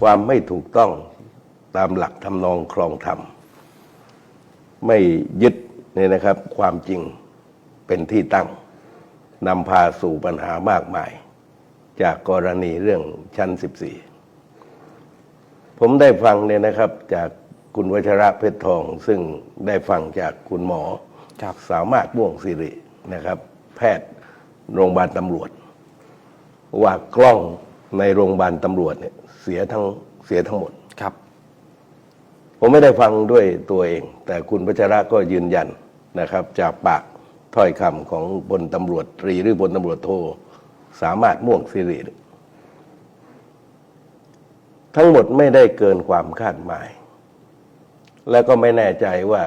ความไม่ถูกต้องตามหลักทำนองครองธรรม ไม่ยึดเนี่ยนะครับ ความจริงเป็นที่ตั้งนำพาสู่ปัญหามากมาย จากกรณีเรื่องชั้น 14 ผมได้ฟังเนี่ยนะครับ จากคุณวัชระเพชรทอง ซึ่งได้ฟังจากคุณหมอครับสามารถม่วงสิรินะครับ แพทย์โรงพยาบาลตำรวจ ว่ากล้อง ในโรงพยาบาลตำรวจเนี่ย เสียทั้งเสียทั้งหมด ครับ ผมไม่ได้ฟังด้วยตัวเอง แต่คุณพัชระก็ยืนยันนะครับ จากปากถ้อยคำของพลตำรวจตรีหรือพลตำรวจโทสามารถม่วงสิริทั้งหมดไม่ได้เกินความคาดหมาย และก็ไม่แน่ใจว่า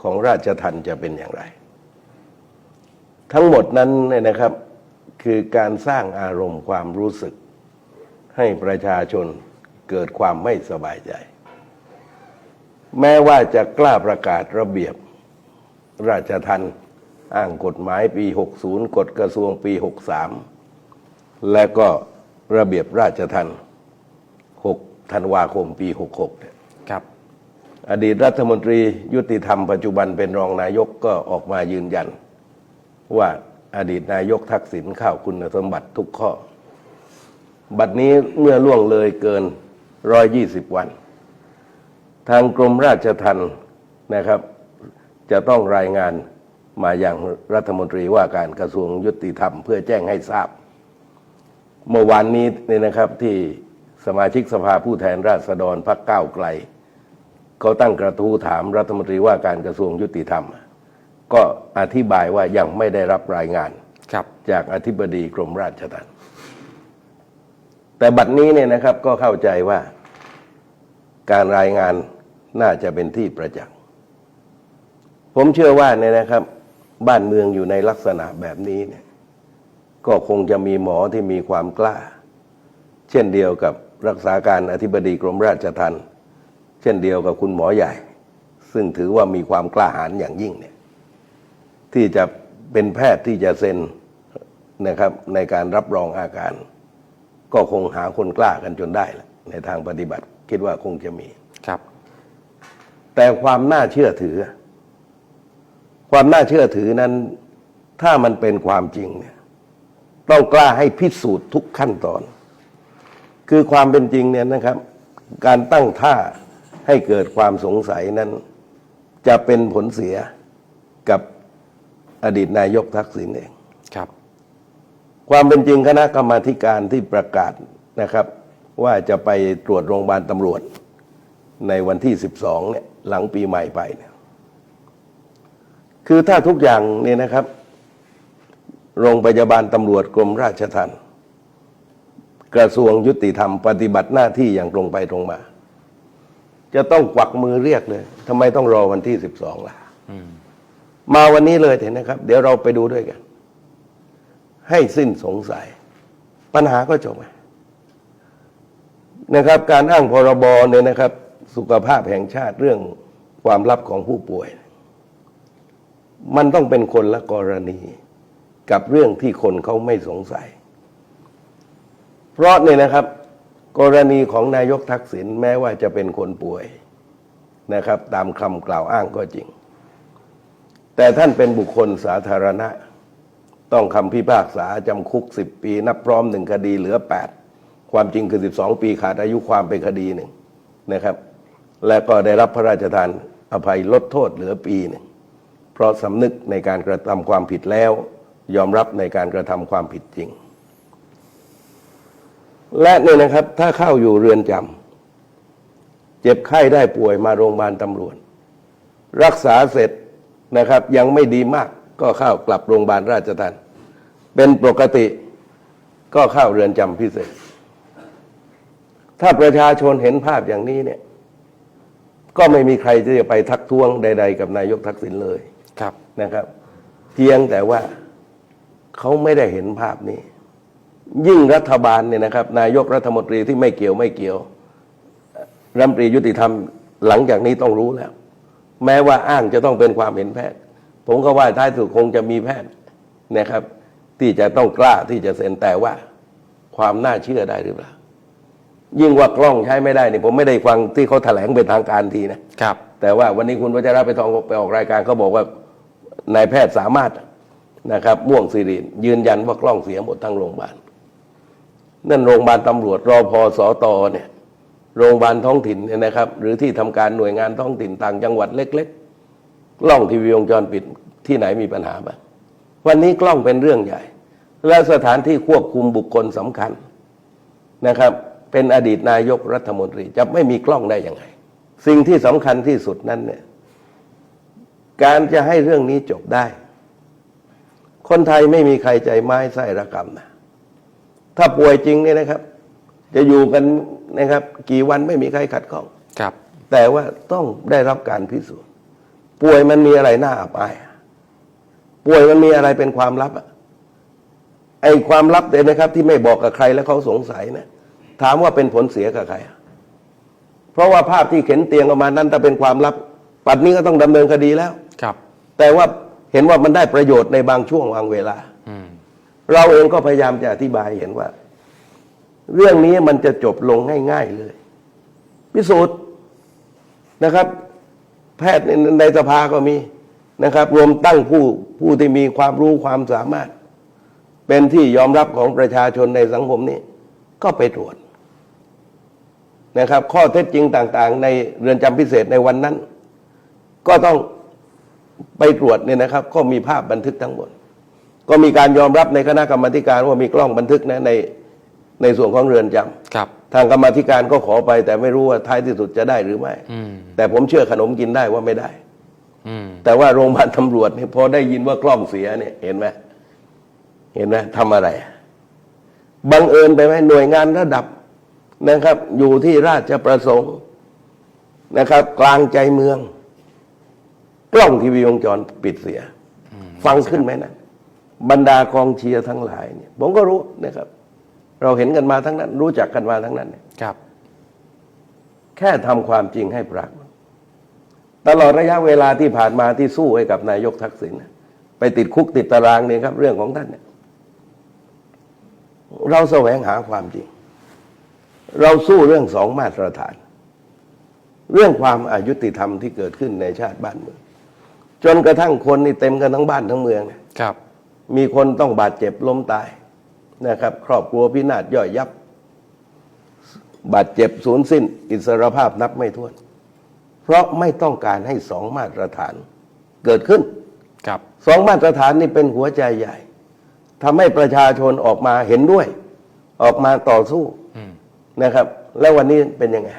ของราชทันจะเป็นอย่างไร ทั้งหมดนั้นเนี่ยนะครับคือการสร้างอารมณ์ความรู้สึก ให้ประชาชนเกิดความไม่สบายใจ แม้ว่าจะกล้าประกาศระเบียบราชทันอ้างกฎหมายปี 60 กฎกระทรวงปี 63 และก็ระเบียบราชทัน6ธันวาคมปี 66เนี่ยครับ อดีตรัฐมนตรียุติธรรมปัจจุบันเป็นรองนายกก็ออกมายืนยัน ว่าอดีตนายกทักษิณเข้าคุณสมบัติทุกข้อ บัดนี้เมื่อล่วงเลยเกิน 120 วัน ทางกรมราชทัณฑ์นะครับ จะต้องรายงานมาอย่างรัฐมนตรีว่าการกระทรวงยุติธรรมเพื่อแจ้งให้ทราบ เมื่อวานนี้เนี่ยนะครับที่สมาชิกสภาผู้แทนราษฎรพรรคก้าวไกล เขาตั้งกระทู้ถามรัฐมนตรีว่าการกระทรวงยุติธรรม ก็อธิบายว่ายังไม่ได้รับรายงานครับจากอธิบดีกรมราชทัณฑ์ แต่บัดนี้เนี่ยนะครับก็เข้าใจว่าการรายงานน่าจะเป็นที่ประจักษ์ ผมเชื่อว่าเนี่ยนะครับ บ้านเมืองอยู่ในลักษณะแบบนี้เนี่ย ก็คงจะมีหมอที่มีความกล้า เช่นเดียวกับรักษาการอธิบดีกรมราชทัณฑ์เช่นเดียวกับคุณหมอใหญ่ ซึ่งถือว่ามีความกล้าหาญอย่างยิ่งเนี่ย ที่จะเป็นแพทย์ที่จะเซ็นนะครับในการรับรองอาการ ก็คงหาคนกล้ากันจนได้แหละในทางปฏิบัติคิดว่าคงจะมี ครับ แต่ความน่าเชื่อถือ ความน่าเชื่อถือนั้น ถ้ามันเป็นความจริงเนี่ยต้องกล้าให้พิสูจน์ทุกขั้นตอน คือความเป็นจริงเนี่ยนะครับ การตั้งท่าให้เกิดความสงสัยนั้น จะเป็นผลเสียกับอดีตนายกทักษิณเองครับ ความเป็นจริงคณะกรรมาธิการที่ประกาศนะครับ ว่าจะไปตรวจโรงพยาบาลตำรวจ ในวันที่ 12เนี่ยหลังปีใหม่ไปเนี่ยคือถ้าทุกอย่างเนี่ยนะครับ โรงพยาบาลตำรวจกรมราชทัณฑ์กระทรวงยุติธรรมปฏิบัติหน้าที่อย่างตรงไปตรงมา จะต้องกวักมือเรียกเลยทำไมต้องรอวันที่ 12 ล่ะมาวันนี้เลยเห็นนะครับ เดี๋ยวเราไปดูด้วยกัน ให้สิ้นสงสัย ปัญหาก็จบนะครับ การอ้างพรบเนี่ยนะครับ สุขภาพแห่งชาติเรื่องความลับของผู้ป่วย มันต้องเป็นคนละกรณีกับเรื่องที่คนเขาไม่สงสัย เพราะเนี่ยนะครับ กรณีของนายกทักษิณแม้ว่าจะเป็นคนป่วยนะครับ ตามคำกล่าวอ้างก็จริง แต่ท่านเป็นบุคคลสาธารณะ ต้องคำพิพากษาจำคุก 10 ปี นับพร้อมหนึ่งคดีเหลือ 8 ความจริงคือ 12 ปีขาดอายุความไปคดีหนึ่งนะครับ และก็ได้รับพระราชทานอภัยลดโทษเหลือปีหนึ่งเพราะสำนึกในการกระทำความผิดแล้ว ยอมรับในการกระทำความผิดจริง และเนี่ยนะครับถ้าเข้าอยู่เรือนจำเจ็บไข้ได้ป่วยมาโรงพยาบาลตำรวจ รักษาเสร็จนะครับยังไม่ดีมาก ก็เข้ากลับโรงพยาบาลราชทัณฑ์เป็นปกติก็เข้าเรือนจำพิเศษ ถ้าประชาชนเห็นภาพอย่างนี้เนี่ย ก็ไม่มีใครที่จะไปทักท้วงใด ๆ กับนายกทักษิณเลยครับนะครับ เพียงแต่ว่าเขาไม่ได้เห็นภาพนี้ ยิ่งรัฐบาลเนี่ยนะครับ นายกรัฐมนตรีที่ไม่เกี่ยวไม่เกี่ยวรัฐมนตรียุติธรรมหลังจากนี้ต้องรู้แล้ว แม้ว่าอ้างจะต้องเป็นความเห็นแพทย์ ผมก็ว่าท้ายสุดคงจะมีแพทย์นะครับ ที่จะต้องกล้าที่จะเซ็นแต่ว่า ความน่าเชื่อได้หรือเปล่ายิ่งว่ากล้องใช้ไม่ได้นี่ผมไม่ได้ฟังที่เขาแถลงเป็นทางการทีนะครับ แต่ว่าวันนี้คุณวัชระไปทองไปออกรายการเขาบอกว่านายแพทย์สามารถนะครับม่วงสิรินยืนยันว่ากล้องเสียหมดทั้งโรงพยาบาลนั่นโรงพยาบาลตำรวจรอพอสอตอเนี่ยโรงพยาบาลท้องถิ่นเนี่ยนะครับ หรือที่ทำการหน่วยงานท้องถิ่นต่างจังหวัดเล็ก ๆ กล้องทีวีวงจรปิดที่ไหนมีปัญหาบ้างวันนี้กล้องเป็นเรื่องใหญ่ และสถานที่ควบคุมบุคคลสำคัญนะครับ เป็นอดีตนายกรัฐมนตรีจะไม่มีกล้องได้ยังไง สิ่งที่สำคัญที่สุดนั้นเนี่ยการจะให้เรื่องนี้จบได้ คนไทยไม่มีใครใจไม้ไส้ระกรรมนะถ้าป่วยจริงเนี่ยนะครับ จะอยู่กันนะครับ กี่วันไม่มีใครขัดข้องครับ แต่ว่าต้องได้รับการพิสูจน์ ป่วยมันมีอะไรน่าอับอายอะป่วยมันมีอะไรเป็นความลับอะไอ้ความลับเนี่ยนะครับ ที่ไม่บอกกับใครแล้วเขาสงสัยนะถามว่าเป็นผลเสียกับใครอะเพราะว่าภาพที่เข็นเตียงออกมานั้นถ้าเป็นความลับ ปัดนี้ก็ต้องดำเนินคดีแล้วครับ แต่ว่าเห็นว่ามันได้ประโยชน์ในบางช่วงบางเวลาอืมเราเองก็พยายามจะอธิบายเห็นว่า เรื่องนี้มันจะจบลงง่าย ๆเลย พิสูจน์นะครับ แพทย์ในในสภาก็มีนะครับ รวมตั้งผู้ผู้ที่มีความรู้ความสามารถ เป็นที่ยอมรับของประชาชนในสังคมนี้ ก็ไปตรวจนะครับ ข้อเท็จจริงต่าง ๆ ในเรือนจำพิเศษในวันนั้น ก็ต้องไปตรวจเนี่ยนะครับ ก็มีภาพบันทึกทั้งหมด ก็มีการยอมรับในคณะกรรมการว่ามีกล้องบันทึกนะใน ในส่วนของเรือนจำครับ ทางกรรมาธิการก็ขอไป แต่ไม่รู้ว่าท้ายที่สุดจะได้หรือไม่ อืมแต่ผมเชื่อขนมกินได้ว่าไม่ได้ อืมแต่ว่าโรงพยาบาลตำรวจเนี่ยพอได้ยินว่ากล้องเสียเนี่ยเห็นไหมเห็นไหมทำอะไรบังเอิญไปไหมหน่วยงานระดับนะครับ อยู่ที่ราชประสงค์นะครับ กลางใจเมือง กล้องทีวีวงจรปิดเสีย ฟังขึ้นไหมนะบรรดากองเชียร์ทั้งหลายเนี่ยผมก็รู้นะครับ เราเห็นกันมาทั้งนั้น รู้จักกันมาทั้งนั้นเนี่ยครับ แค่ทำความจริงให้ปรากฏตลอดระยะเวลาที่ผ่านมาที่สู้ให้กับนายกทักษิณน่ะไปติดคุกติดตารางเนี่ยครับ เรื่องของท่านเนี่ยเราแสวงหาความจริง เราสู้เรื่องสองมาตรฐาน เรื่องความอายุติธรรมที่เกิดขึ้นในชาติบ้านเมือง จนกระทั่งคนนี่เต็มกันทั้งบ้านทั้งเมืองเนี่ยครับ มีคนต้องบาดเจ็บล้มตาย นะครับ ครอบครัวพินาศย่อยยับ บาดเจ็บสูญสิ้น อิสรภาพนับไม่ถ้วน เพราะไม่ต้องการให้สองมาตรฐานเกิดขึ้นครับสองมาตรฐานนี่เป็นหัวใจใหญ่ทำให้ประชาชนออกมาเห็นด้วย ออกมาต่อสู้อืมนะครับ แล้ววันนี้เป็นยังไง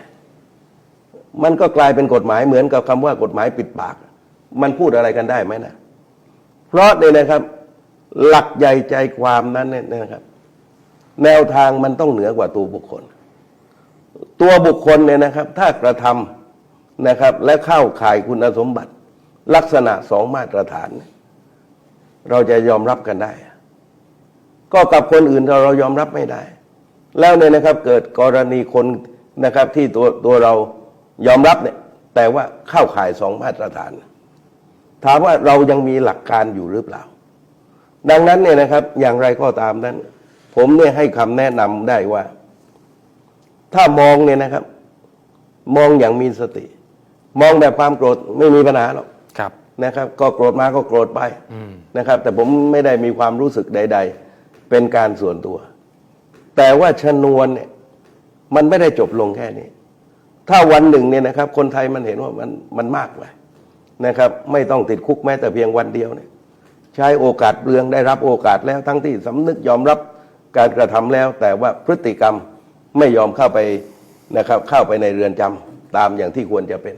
มันก็กลายเป็นกฎหมายเหมือนกับคำว่ากฎหมายปิดปาก มันพูดอะไรกันได้ไหมนะเพราะเนี่ยนะครับ หลักใหญ่ใจความนั้นเนี่ยนะครับ แนวทางมันต้องเหนือกว่าตัวบุคคล ตัวบุคคลเนี่ยนะครับ ถ้ากระทำนะครับ และเข้าข่ายคุณสมบัติ ลักษณะสองมาตรฐานเนี่ยเราจะยอมรับกันได้ ก็กับคนอื่นเราเรายอมรับไม่ได้ แล้วเนี่ยนะครับเกิดกรณีคนนะครับที่ตัวตัวเรายอมรับเนี่ย แต่ว่าเข้าข่ายสองมาตรฐาน ถามว่าเรายังมีหลักการอยู่หรือเปล่า ดังนั้นเนี่ยนะครับ อย่างไรก็ตามนั้น ผมเนี่ยให้คำแนะนำได้ว่า ถ้ามองเนี่ยนะครับ มองอย่างมีสติ มองแบบความโกรธไม่มีปัญหาหรอกครับนะครับ ก็โกรธมาก็โกรธไปอืมนะครับ แต่ผมไม่ได้มีความรู้สึกใด ๆ เป็นการส่วนตัว แต่ว่าชนวนเนี่ย มันไม่ได้จบลงแค่นี้ ถ้าวันหนึ่งเนี่ยนะครับ คนไทยมันเห็นว่ามันมันมากไปนะครับ ไม่ต้องติดคุกแม้แต่เพียงวันเดียวเนี่ย ใช้โอกาสเปลืองได้รับโอกาสแล้วทั้งที่สำนึกยอมรับ การกระทำแล้ว แต่ว่าพฤติกรรมไม่ยอมเข้าไปนะครับเข้าไปในเรือนจำตามอย่างที่ควรจะเป็น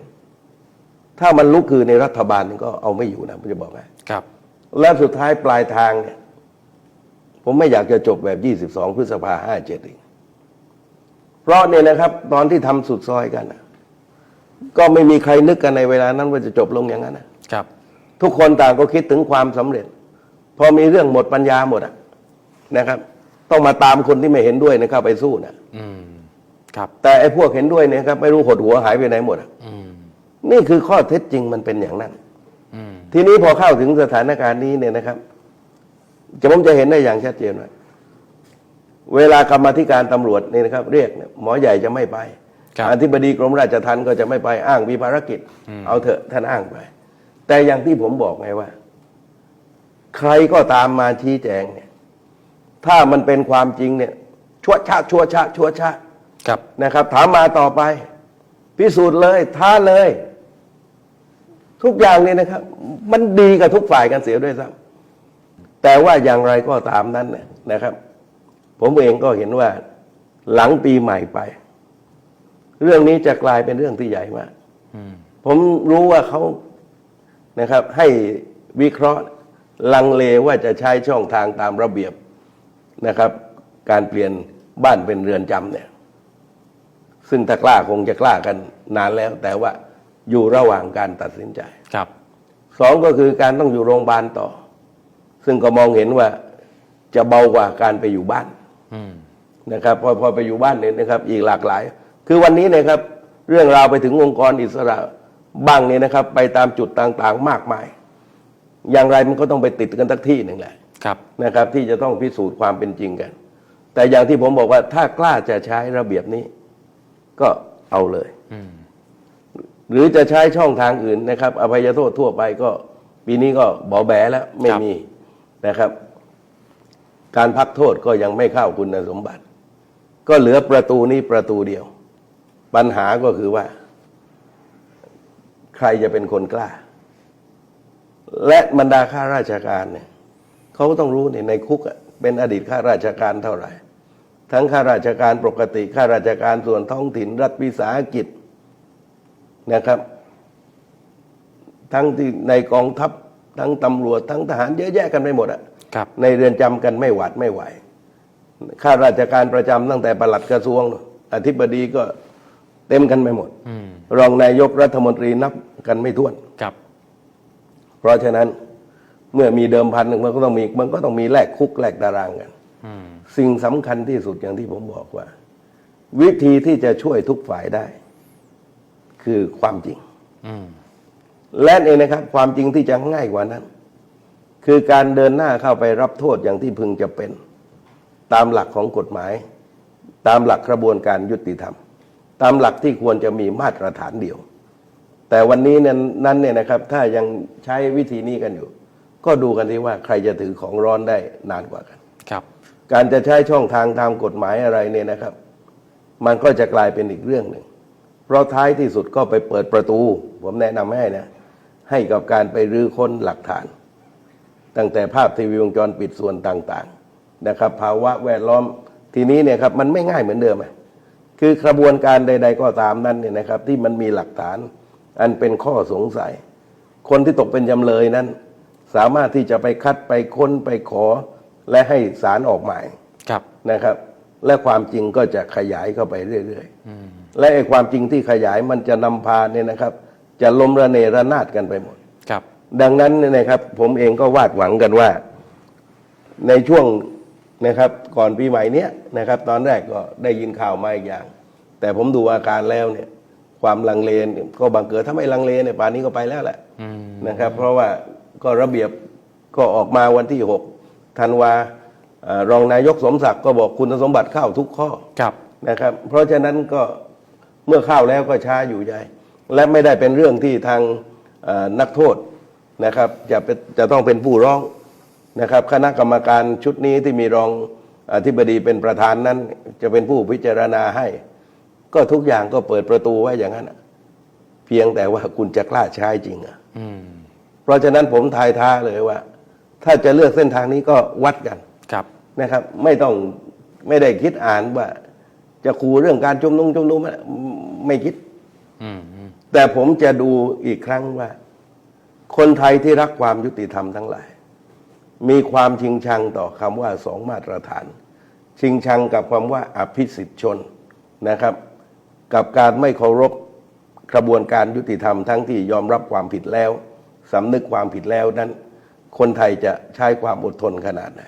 ถ้ามันลุกคือในรัฐบาลนี่ก็เอาไม่อยู่นะผมจะบอกให้ครับ และสุดท้ายปลายทางเนี่ยผมไม่อยากจะจบแบบ 22 พฤษภา57อีกเพราะเนี่ยนะครับ ตอนที่ทำสุดซอยกันน่ะก็ไม่มีใครนึกกันในเวลานั้นว่าจะจบลงอย่างนั้นนะครับ ทุกคนต่างก็คิดถึงความสำเร็จ พอมีเรื่องหมดปัญญาหมดอะนะครับ ต้องมาตามคนที่ไม่เห็นด้วยนะครับไปสู้นะอืมครับ แต่ไอ้พวกเห็นด้วยเนี่ยครับไม่รู้หดหัวหายไปไหนหมดอะอืมนี่คือข้อเท็จจริงมันเป็นอย่างนั้น อืมทีนี้พอเข้าถึงสถานการณ์นี้เนี่ยนะครับ จะผมจะเห็นได้อย่างชัดเจนว่าเวลากรรมาธิการตำรวจนี่นะครับ เรียกเนี่ยหมอใหญ่จะไม่ไปครับ อธิบดีกรมราชทัณฑ์ก็จะไม่ไปอ้างมีภารกิจเอาเถอะท่านอ้างไป แต่อย่างที่ผมบอกไงว่า ใครก็ตามมาชี้แจงเนี่ย ถ้ามันเป็นความจริงเนี่ยชัวชาชัวชาชัวชาครับนะครับ ถามมาต่อไป พิสูจน์เลยท้าเลย ทุกอย่างเนี่ยนะครับ มันดีกับทุกฝ่ายกันเสียด้วยซ้ำแต่ว่าอย่างไรก็ตามนั้นเนี่ยนะครับ ผมเองก็เห็นว่าหลังปีใหม่ไป เรื่องนี้จะกลายเป็นเรื่องที่ใหญ่มากอืมผมรู้ว่าเขานะครับ ให้วิเคราะห์ลังเลว่าจะใช้ช่องทางตามระเบียบ นะครับ การเปลี่ยนบ้านเป็นเรือนจำเนี่ย ซึ่งถ้ากล้าคงจะกล้ากันนานแล้ว แต่ว่าอยู่ระหว่างการตัดสินใจครับสองก็คือการต้องอยู่โรงพยาบาลต่อ ซึ่งก็มองเห็นว่าจะเบากว่าการไปอยู่บ้านอืมนะครับ พอพอไปอยู่บ้านเนี่ยนะครับ อีกหลากหลาย คือวันนี้นะครับ เรื่องราวไปถึงองค์กรอิสระบ้างเนี่ยนะครับ ไปตามจุดต่างๆ มากมาย อย่างไรมันก็ต้องไปติดกันทักที่หนึ่งแหละครับ นะครับที่จะต้องพิสูจน์ความเป็นจริงกัน แต่อย่างที่ผมบอกว่าถ้ากล้าจะใช้ระเบียบนี้ ก็เอาเลยอืมหรือจะใช้ช่องทางอื่นนะครับ อภัยโทษทั่วไปก็ ปีนี้ก็บอแบแล้วไม่มีนะครับ การพักโทษก็ยังไม่เข้าคุณสมบัติ ก็เหลือประตูนี้ประตูเดียว ปัญหาก็คือว่า ใครจะเป็นคนกล้า และบรรดาข้าราชการเนี่ย เขาก็ต้องรู้เนี่ยในคุกอะเป็นอดีตข้าราชการเท่าไหร่ ทั้งข้าราชการปกติข้าราชการส่วนท้องถิ่นรัฐวิสาหกิจนะครับ ทั้งที่ในกองทัพทั้งตำรวจทั้งทหารเยอะแยะกันไปหมดอะครับในเรือนจำกันไม่หวาดไม่ไหวข้าราชการประจำตั้งแต่ปลัดกระทรวง อธิบดีก็เต็มกันไปหมดอืมรองนายกรัฐมนตรีนับกันไม่ถ้วนครับเพราะฉะนั้น เมื่อมีเดิมพันหนึ่งมันก็ต้องมีมันก็ต้องมีแลกคุกแลกตารางกันอืมสิ่งสำคัญที่สุดอย่างที่ผมบอกว่า วิธีที่จะช่วยทุกฝ่ายได้ คือความจริงอืมและนี่นะครับ ความจริงที่จะง่ายกว่านั้น คือการเดินหน้าเข้าไปรับโทษอย่างที่พึงจะเป็น ตามหลักของกฎหมาย ตามหลักกระบวนการยุติธรรม ตามหลักที่ควรจะมีมาตรฐานเดียว แต่วันนี้นั้นนั้นเนี่ยนะครับ ถ้ายังใช้วิธีนี้กันอยู่ ก็ดูกันที่ว่าใครจะถือของร้อนได้นานกว่ากัน ครับ การจะใช้ช่องทางตามกฎหมายอะไรเนี่ยนะครับ มันก็จะกลายเป็นอีกเรื่องหนึ่ง เพราะท้ายที่สุดก็ไปเปิดประตู ผมแนะนำให้นะ ให้กับการไปรื้อค้นหลักฐาน ตั้งแต่ภาพทีวีวงจรปิดส่วนต่างๆนะครับ ภาวะแวดล้อมทีนี้เนี่ยครับมันไม่ง่ายเหมือนเดิมอะคือกระบวนการใด ๆ ก็ตามนั้นเนี่ยนะครับ ที่มันมีหลักฐาน อันเป็นข้อสงสัย คนที่ตกเป็นจำเลยนั้น สามารถที่จะไปคัดไปค้นไปขอ และให้ศาลออกหมายครับนะครับ และความจริงก็จะขยายเข้าไปเรื่อยๆและไอ้ความจริงที่ขยายมันจะนำพาเนี่ยนะครับ จะล้มระเนระนาดกันไปหมดครับ ดังนั้นเนี่ยนะครับ ผมเองก็วาดหวังกันว่า ในช่วงนะครับก่อนปีใหม่เนี้ยนะครับ ตอนแรกก็ได้ยินข่าวมาอีกอย่าง แต่ผมดูอาการแล้วเนี่ย ความลังเลเนี่ยก็บังเกิดถ้าไม่ลังเลเนี่ยป่านนี้ก็ไปแล้วแหละอืมนะครับ เพราะว่า ก็ระเบียบก็ออกมาวันที่หกธันวาเอ่อรองนายกสมศักดิ์ก็บอกคุณสมบัติเข้าทุกข้อครับนะครับ เพราะฉะนั้นก็เมื่อเข้าแล้วก็ช้าอยู่ใหญ่และไม่ได้เป็นเรื่องที่ทางเอ่อนักโทษนะครับจะเป็นจะต้องเป็นผู้ร้องนะครับ คณะกรรมการชุดนี้ที่มีรองอธิบดีเป็นประธานนั้น จะเป็นผู้พิจารณาให้ ก็ทุกอย่างก็เปิดประตูไว้อย่างนั้นอะเพียงแต่ว่าคุณจะกล้าใช้จริงอะอืมเพ ราะฉะนั้นผมทายท้าเลยว่า ถ้าจะเลือกเส้นทางนี้ก็วัดกันครับนะครับ ไม่ต้องไม่ได้คิดอ่านว่า จะคูเรื่องการชุมนุมชุมนุมอะไม่คิดอืมอืมแต่ผมจะดูอีกครั้งว่า คนไทยที่รักความยุติธรรมทั้งหลาย มีความชิงชังต่อคำว่าสองมาตรฐาน ชิงชังกับความว่าอภิสิทธิชนนะครับ กับการไม่เคารพกระบวนการยุติธรรมทั้งที่ยอมรับความผิดแล้ว สำนึกความผิดแล้วนั้น คนไทยจะใช้ความอดทนขนาดไหน